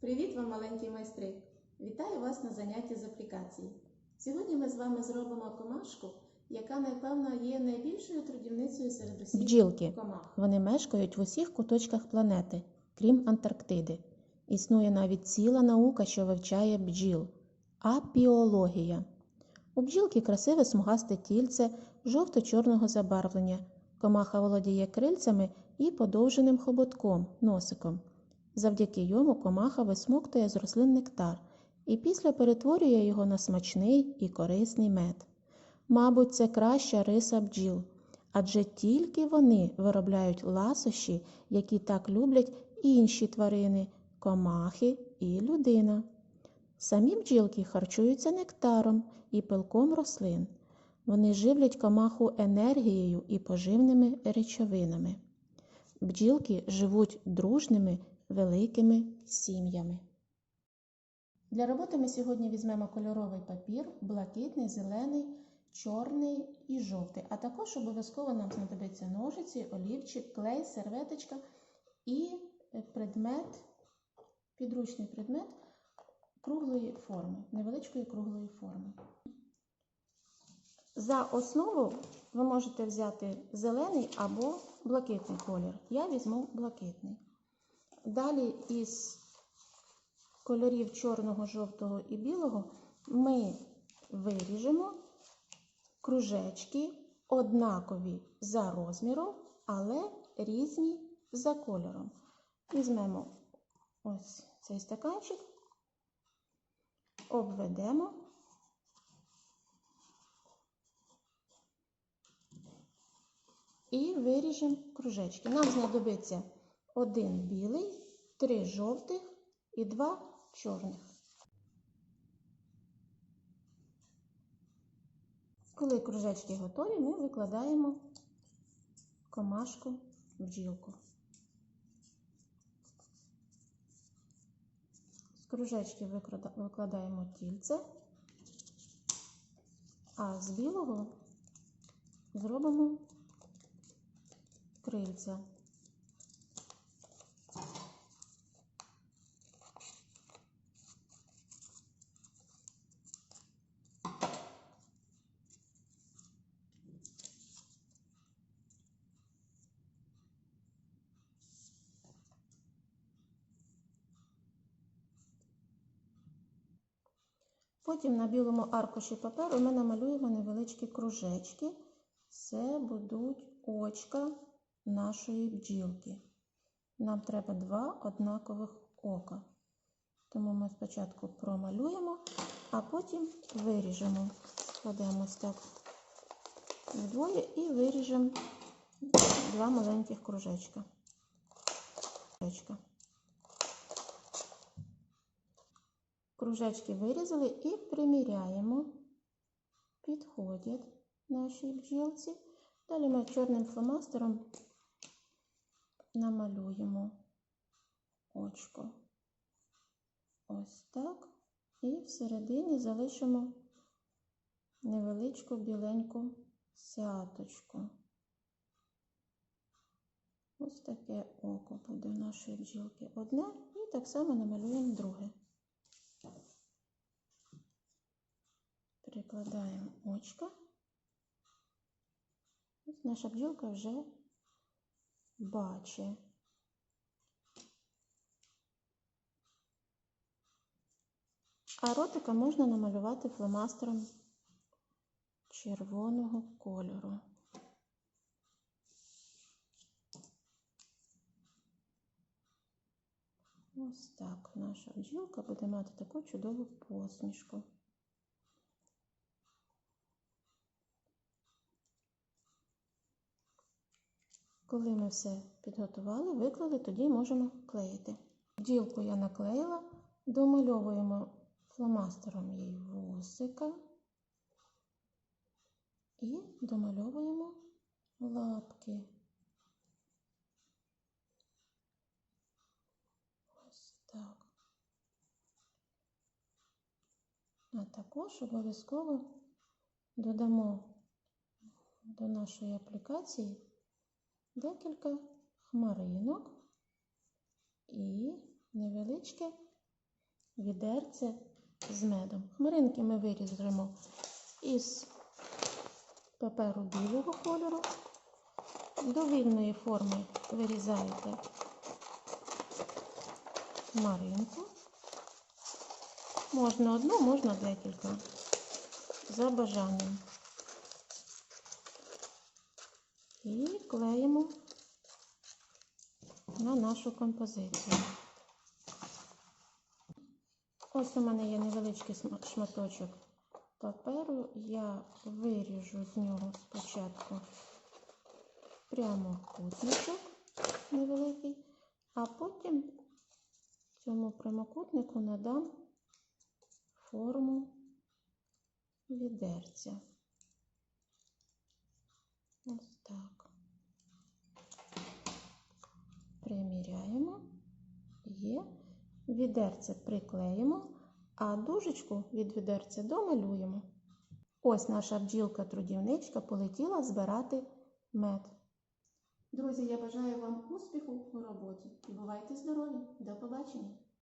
Привіт вам, маленькі майстри! Вітаю вас на занятті з аплікації. Сьогодні ми з вами зробимо комашку, яка, напевно, є найбільшою трудівницею серед усіх Бджілки. комах. Вони мешкають в усіх куточках планети, крім Антарктиди. Існує навіть ціла наука, що вивчає бджіл апіологія. У бджілки красиве смугасте тільце жовто-чорного забарвлення. Комаха володіє крильцями і подовженим хоботком, носиком. Завдяки йому комаха висмоктує з рослин нектар і після перетворює його на смачний і корисний мед. Мабуть, це краща риса бджіл, адже тільки вони виробляють ласощі, які так люблять інші тварини, комахи і людина. Самі бджілки харчуються нектаром і пилком рослин. Вони живлять комаху енергією і поживними речовинами. Бджілки живуть дружними великими сім'ями. Для роботи ми сьогодні візьмемо кольоровий папір, блакитний, зелений, чорний і жовтий. А також обов'язково нам знадобиться ножиці, олівчик, клей, серветочка і предмет, підручний предмет круглої форми, невеличкої круглої форми. За основу ви можете взяти зелений або блакитний колір. Я візьму блакитний. Далі із кольорів чорного, жовтого і білого ми виріжемо кружечки однакові за розміром, але різні за кольором. Візьмемо ось цей стаканчик, обведемо. І виріжемо кружечки. Нам знадобиться один білий, три жовтих і два чорних. Коли кружечки готові, ми викладаємо комашку бджілку. З кружечки викладаємо тільце, а з білого зробимо крильця. Потім на білому аркуші паперу ми намалюємо невеличкі кружечки. Це будуть очка нашої бджілки. Нам треба два однакових ока. Тому ми спочатку промалюємо, а потім виріжемо. Складемо ось так вдвоє і виріжемо два маленьких кружечка. Кружечки вирізали і приміряємо. Підходять нашій бджілці. Далі ми чорним фломастером намалюємо очко. Ось так. І всередині залишимо невеличку біленьку сяточку. Ось таке око буде в нашої бджілки одне, і так само намалюємо друге. Прикладаємо очко. Наша бджілка вже бачить. А ротика можна намалювати фломастером червоного кольору. Ось так наша бджілка буде мати таку чудову посмішку. Коли ми все підготували, виклали, тоді можемо клеїти. Бджілку я наклеїла, домальовуємо фломастером її вусика і домальовуємо лапки. Ось так. А також обов'язково додамо до нашої аплікації декілька хмаринок і невеличке відерце з медом. Хмаринки ми виріжемо із паперу білого кольору. До вільної форми вирізаєте хмаринку. Можна одну, можна декілька. За бажанням. І клеїмо на нашу композицію. Ось у мене є невеличкий шматочок паперу. Я виріжу з нього спочатку прямокутничок невеликий, а потім цьому прямокутнику надам форму відерця. Ось так. Приміряємо. Є. Відерце приклеїмо, а дужечку від відерця домалюємо. Ось наша бджілка-трудівничка полетіла збирати мед. Друзі, я бажаю вам успіху у роботі. Бувайте здорові! До побачення!